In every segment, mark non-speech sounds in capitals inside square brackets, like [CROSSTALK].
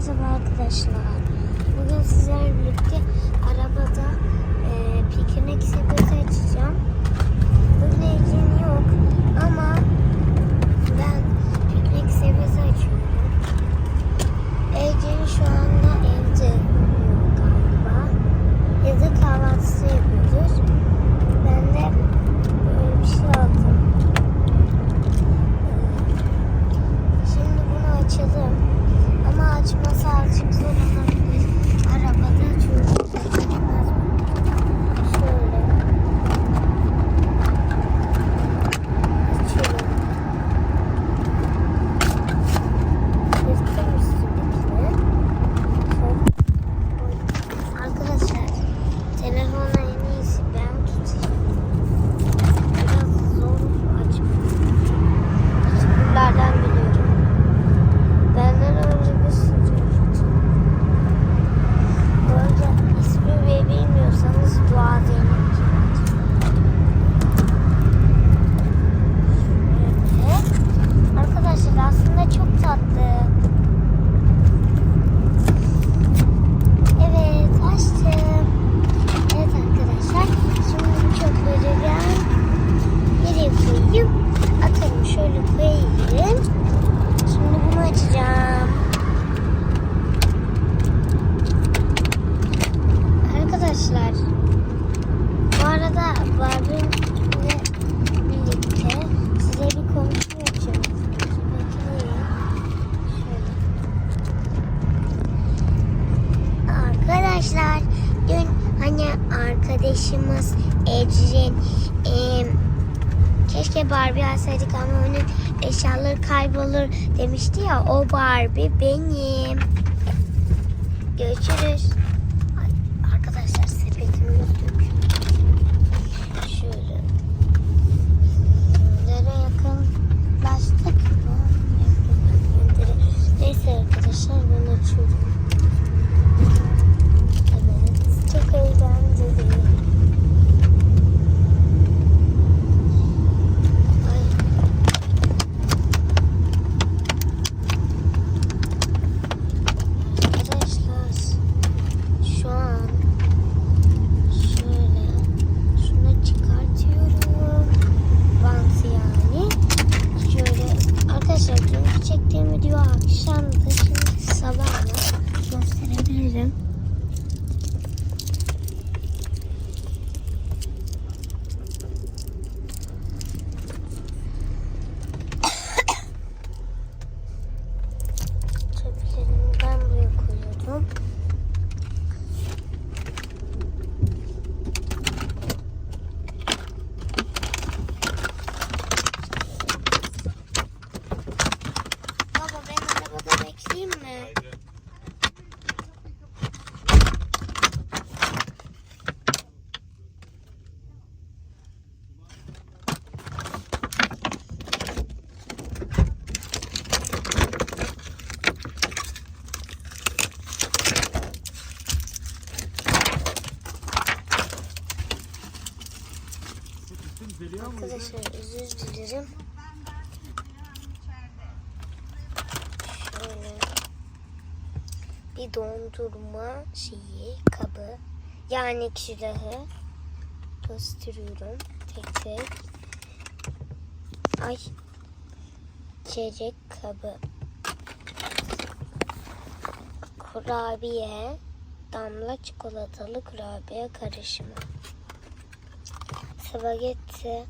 Merhaba arkadaşlar. Bugün sizlerle birlikte arabada e, piknik sepeti açacağım. Bugün ilgim yok koyayım? Atalım şöyle koyayım. Şimdi bunu açacağım. Arkadaşlar bu arada Barbie'yle birlikte size bir konuşma yapacağım. Arkadaşlar dün hani arkadaşımız Ecrin em, keşke Barbie alsaydık ama onun eşyaları kaybolur demişti ya o Barbie benim. Görüşürüz. Arkadaşlar özür dilerim. Şöyle bir dondurma şeyi kabı yani külahı gösteriyorum tek tek. Ay içecek kabı kurabiye damla çikolatalı kurabiye karışımı spagetti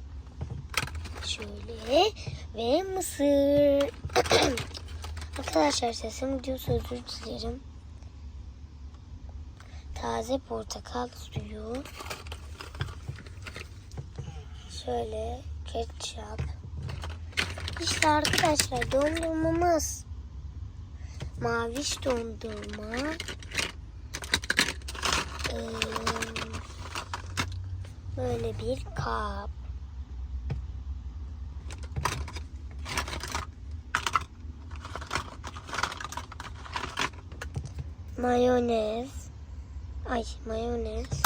şöyle. Ve mısır. [CLEARS THROAT] Arkadaşlar sesim gidiyorsa özür dilerim. Taze portakal suyu. Şöyle ketçap. İşte arkadaşlar dondurmamız. Maviş dondurma. Ee, böyle bir kap. Mayonez. Ay mayonez.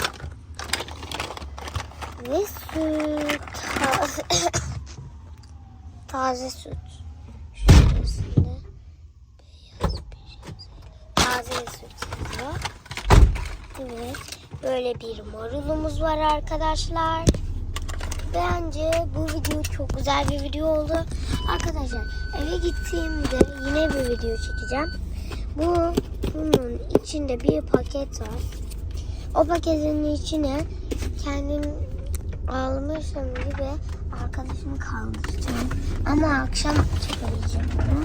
Ve süt. Taze, [COUGHS] taze süt şurasında beyaz bir yazıyla Evet. Böyle bir marulumuz var arkadaşlar. Bence bu video çok güzel bir video oldu. Arkadaşlar eve gittiğimde yine bir video çekeceğim. Bu bunun içinde bir paket var. O paketin içine kendim almışım gibi arkadaşımı kaldıracağım. Ama akşam çekebileceğim bunu.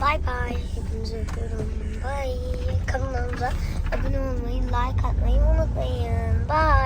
Bye bye. Hepinizi öpüyorum. Bye. Kanalımıza abone olmayı, like atmayı unutmayın. Bye.